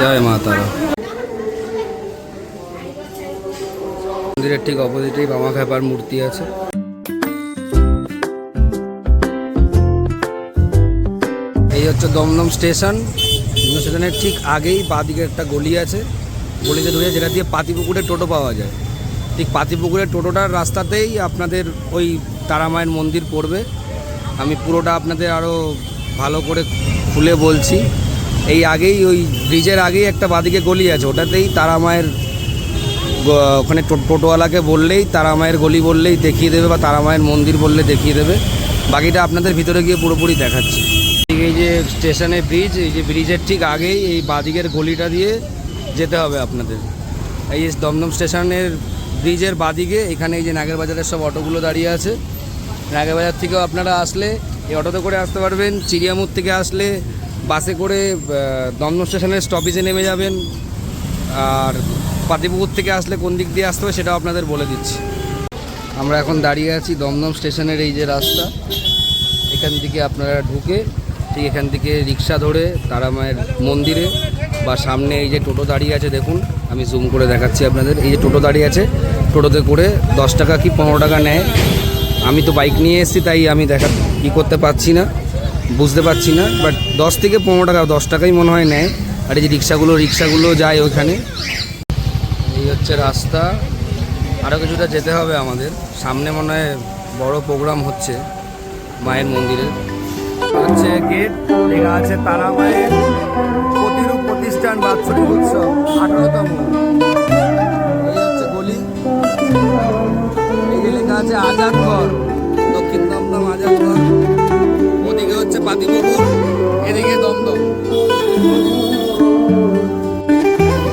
জয় মা মন্দিরের ঠিক অপোজিটেই বামা খেপার মূর্তি আছে। এই হচ্ছে দমদম স্টেশন। স্টেশনের ঠিক আগেই বাঁদিকে একটা গলি আছে। গলিতে ঢুকে যেটা দিয়ে পাতিপুকুরে টোটো পাওয়া যায়। ঠিক পাতিপুকুরের টোটোটার রাস্তাতেই আপনাদের ওই তারামায়ের মন্দির পড়বে। আমি পুরোটা আপনাদের আরও ভালো করে খুলে বলছি। এই আগেই ওই ব্রিজের আগেই একটা বাঁদিকে গলি আছে, ওটাতেই তারামায়ের গ- ওখানে টোটোওয়ালাকে বললেই তারামায়ের গলি বললেই দেখিয়ে দেবে বা তারামায়ের মন্দির বললে দেখিয়ে দেবে। বাকিটা আপনাদের ভিতরে গিয়ে পুরোপুরি দেখাচ্ছি। এই যে স্টেশনে ব্রিজ এই যে ব্রিজের ঠিক আগেই এই বাদিকের গলিটা দিয়ে যেতে হবে আপনাদের। এই দমদম স্টেশনের ব্রিজের বাদিকে, এখানে এই যে নাগের বাজারের সব অটোগুলো দাঁড়িয়ে আছে। নাগের বাজার থেকেও আপনারা আসলে এই অটোতে করে আসতে পারবেন চিড়িয়ামুর থেকে আসলে বাসে করে দমদম স্টেশনের স্টপেজে নেমে যাবেন। আর পাতিপুকুর থেকে আসলে কোন দিক দিয়ে আসতে হবে সেটাও আপনাদের বলে দিচ্ছি। আমরা এখন দাঁড়িয়ে আছি দমদম স্টেশনের এই যে রাস্তা। এখান থেকে আপনারা ঢুকে, ঠিক এখান থেকে রিক্সা ধরে তারামায়ের মন্দিরে বা সামনে এই যে টোটো দাঁড়িয়ে আছে, দেখুন, আমি জুম করে দেখাচ্ছি আপনাদের। এই যে টোটো দাঁড়িয়ে আছে, টোটোতে করে দশ টাকা কি পনেরো টাকা নেয়? আমি তো বাইক নিয়ে এসেছি, তাই আমি দেখা কী করতে পারছি না, বুঝতে পারছি না। বাট দশ থেকে পনেরো টাকা, দশ টাকাই মনে হয় নেয়। আর এই যে রিক্সাগুলো রিক্সাগুলো যায় ওইখানে। এই হচ্ছে রাস্তা। আরও কিছুটা যেতে হবে আমাদের। সামনে মনে হয় বড় প্রোগ্রাম হচ্ছে মায়ের মন্দিরে। হচ্ছে গেট লেখা আছে তারা মায়ের প্রতিরূপ প্রতিষ্ঠান বাৎসরিক উৎসব, আঠারোতম। লেখা আছে দক্ষিণ দমদম আজাদঘর ওদিকে হচ্ছে পাতিপুকুর এদিকে দমদম।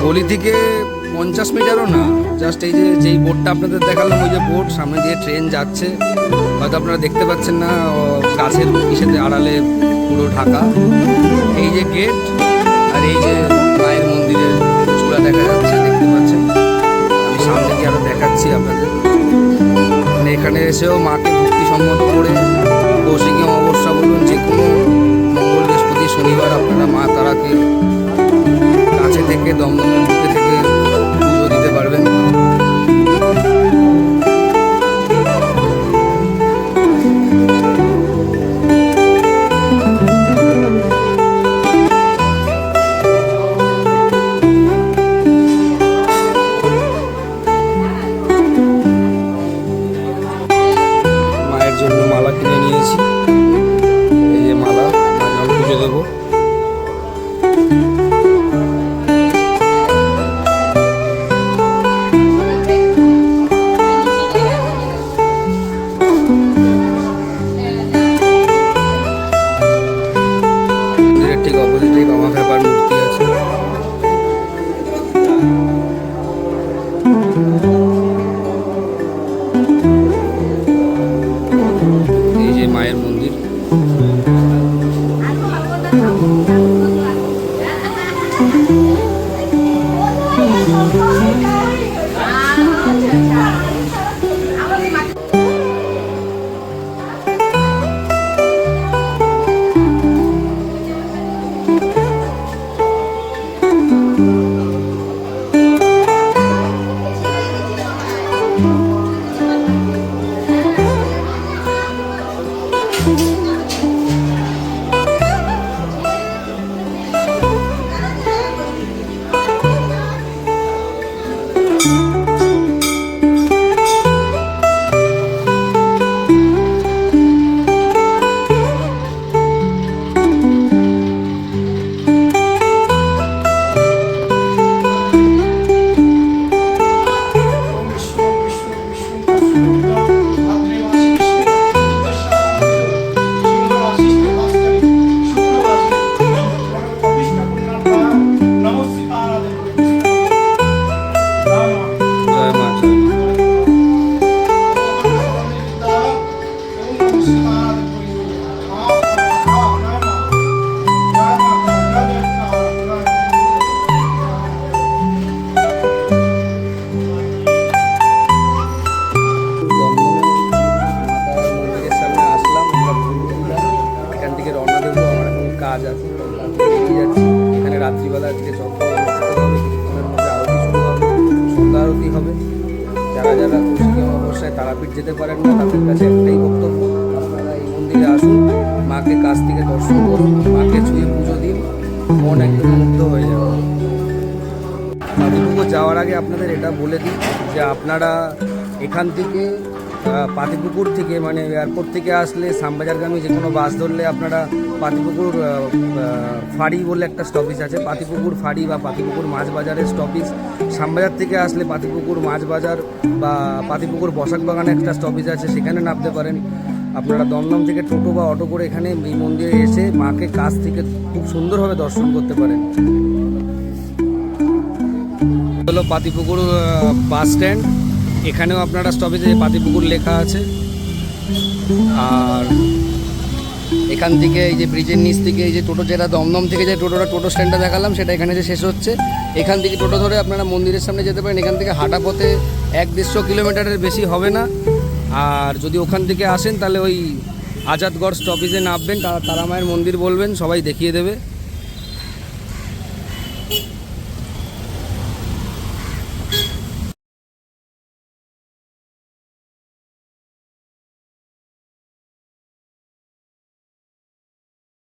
গলি থেকে পঞ্চাশ মিটারও না জাস্ট এই যে, যেই বোর্ডটা আপনাদের দেখালাম, ওই যে বোর্ড সামনে দিয়ে ট্রেন যাচ্ছে। হয়তো আপনারা দেখতে পাচ্ছেন না গাছের ইসেতে আড়ালে পুরো ঢাকা। এই যে গেট আর এই যে মায়ের মন্দিরের চূড়া দেখা যাচ্ছে, দেখতে পাচ্ছেন? আমি সামনে গিয়ে আরও দেখাচ্ছি আপনাদের। এখানে এসেও মাকে ভক্তি সম্মত করে কৌশিকী অমাবস্যা বলুন, যে কোনো মঙ্গল বৃহস্পতি শনিবার আপনারা মা তারাকে কাছে থেকে দমদমের মধ্যে থেকে এই যে মায়ের মন্দির। তারাপীঠ যেতে পারেন না। তাদের কাছে একটাই বক্তব্য, আপনারা এই মন্দিরে আসুন, মাকে কাছ থেকে দর্শন করুন, মাকে ছুঁয়ে পুজো দিন, মন একদম মুগ্ধ হয়ে যাবে। পাতিপুকুর যাওয়ার আগে আপনাদের এটা বলে দিই যে আপনারা এখান থেকে পাতিপুকুর থেকে মানে এয়ারপোর্ট থেকে আসলে শ্যামবাজারগামী যে কোনো বাস ধরলে আপনারা পাতিপুকুর ফাঁড়ি বলে একটা স্টপেজ আছে। পাতিপুকুর ফাঁড়ি বা পাতিপুকুর মাছ বাজারের স্টপেজ শ্যামবাজার থেকে আসলে পাতিপুকুর মাছ বাজার বা পাতিপুকুর বসাক বাগানে একটা স্টপেজ আছে, সেখানে নামতে পারেন। আপনারা দমদম থেকে টোটো বা অটো করে এখানে এই মন্দিরে এসে মাকে কাছ থেকে খুব সুন্দরভাবে দর্শন করতে পারেন। হলো পাতিপুকুর বাস স্ট্যান্ড এখানেও আপনারা স্টপেজে পাতিপুকুর লেখা আছে। আর এখান থেকে এই যে ব্রিজের নিচ থেকে এই যে টোটো যেটা দমদম থেকে যে টোটোটা টোটো স্ট্যান্ডটা দেখালাম, সেটা এখানে যে শেষ হচ্ছে। এখান থেকে টোটো ধরে আপনারা মন্দিরের সামনে যেতে পারেন। এখান থেকে হাঁটা পথে এক দেড়শো কিলোমিটারের বেশি হবে না। আর যদি ওখান থেকে আসেন, তাহলে ওই আজাদগড় স্টপেজে নামবেন। তারা তারামায়ের মন্দির বলবেন, সবাই দেখিয়ে দেবে।